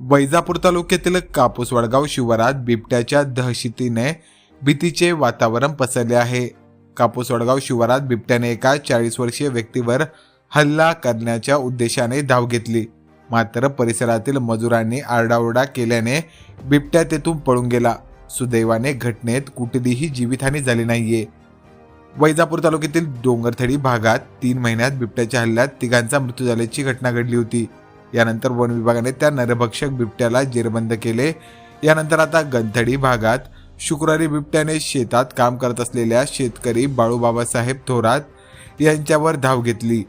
वैजापूर तालुक्यातील कापूस वडगाव शिवारात बिबट्याच्या दहशतीने भीतीचे वातावरण पसरले आहे. कापूस वडगाव शिवारात बिबट्याने एका चाळीस वर्षीय व्यक्तीवर हल्ला करण्याच्या उद्देशाने धाव घेतली. मात्र परिसरातील मजुरांनी आरडाओरडा केल्याने बिबट्या तेथून पळून गेला. सुदैवाने घटनेत कुठलीही जीवितहानी झाली नाहीये. वैजापूर तालुक्यातील डोंगरथडी भागात तीन महिन्यात बिबट्याच्या हल्ल्यात तिघांचा मृत्यू झाल्याची घटना घडली होती. यानंतर वन विभागाने त्या नरभक्षक बिबट्याला जेरबंद केले. यानंतर आता गंथडी भागात शुक्रवारी बिबट्याने शेतात काम करत असलेल्या शेतकरी बाळू बाबासाहेब थोरात यांच्यावर धाव घेतली.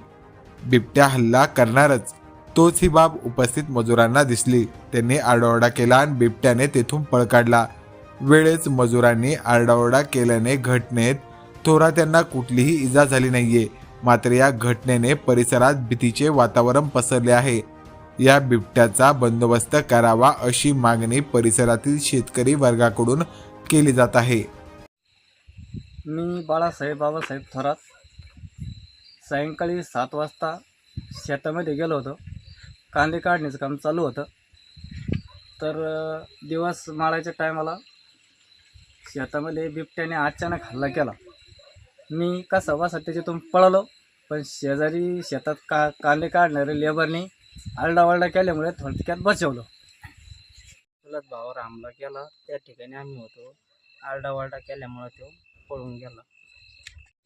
बिबट्या हल्ला करणारच तोच ही बाब उपस्थित मजुरांना दिसली. त्यांनी आरडाओरडा केला आणि बिबट्याने तेथून पळ काढला. वेळेच मजुरांनी आरडाओरडा केल्याने घटनेत थोरात यांना कुठलीही इजा झाली नाहीये. मात्र या घटनेने परिसरात भीतीचे वातावरण पसरले आहे. या बिबट्याचा बंदोबस्त करावा अशी मागणी परिसरातील शेतकरी वर्गाकडून केली जात आहे. मी बाळासाहेब बाबासाहेब थोरात सायंकाळी सात वाजता शेतामध्ये गेलो होतो. कांदे काढण्याचं काम चालू होतं. तर अ, दिवस माळायच्या टायमाला शेतामध्ये बिबट्याने अचानक हल्ला केला. मी कसा बसा त्याच्यातून पळालो पण शेजारी शेतात का कांदे काढणारे लेबरनी आरडाओरडा केल्यामुळे थोडक्यात बचवलं. चुलत भावावर हमला केला त्या ठिकाणी आम्ही होतो. आरडाओरडा केल्यामुळे तो पळून गेला.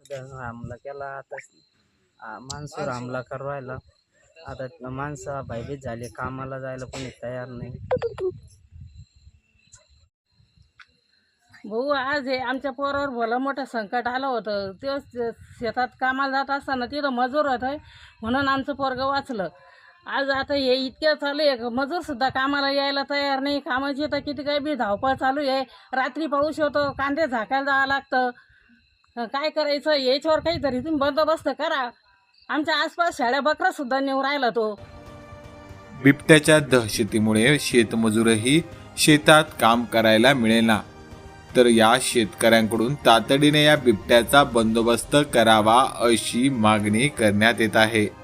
उद्या हमला केला आता माणसावर हमला करू राहिला. आता माणसं भयभीत झाले. कामाला जायला कोणी तयार नाही. भाऊ आज हे आमच्या पोरावर भलं मोठं संकट आलं होतं. तेच शेतात कामाला जात असताना तिथं मजूर होतं म्हणून आमचं पोरगं वाचलं. आज आता हे इतक्या चालू आहे मजूरसुद्धा कामाला यायला तयार नाही. कामाची तर किती काही बी धावपळ चालू आहे. रात्री पाऊस होतो कांदे झाकायला जावं लागतं. काय करायचं? याच्यावर काहीतरी तुम्ही बंदोबस्त करा. आमच्या आसपास शाळ्या बकरासुद्धा नेऊ राहिला तो. बिबट्याच्या दहशतीमुळे शेतमजूरही शेतात काम करायला मिळेना. तर या शेतकऱ्यांकडून तातडीने या बिबट्याचा बंदोबस्त करावा अशी मागणी करण्यात येत आहे.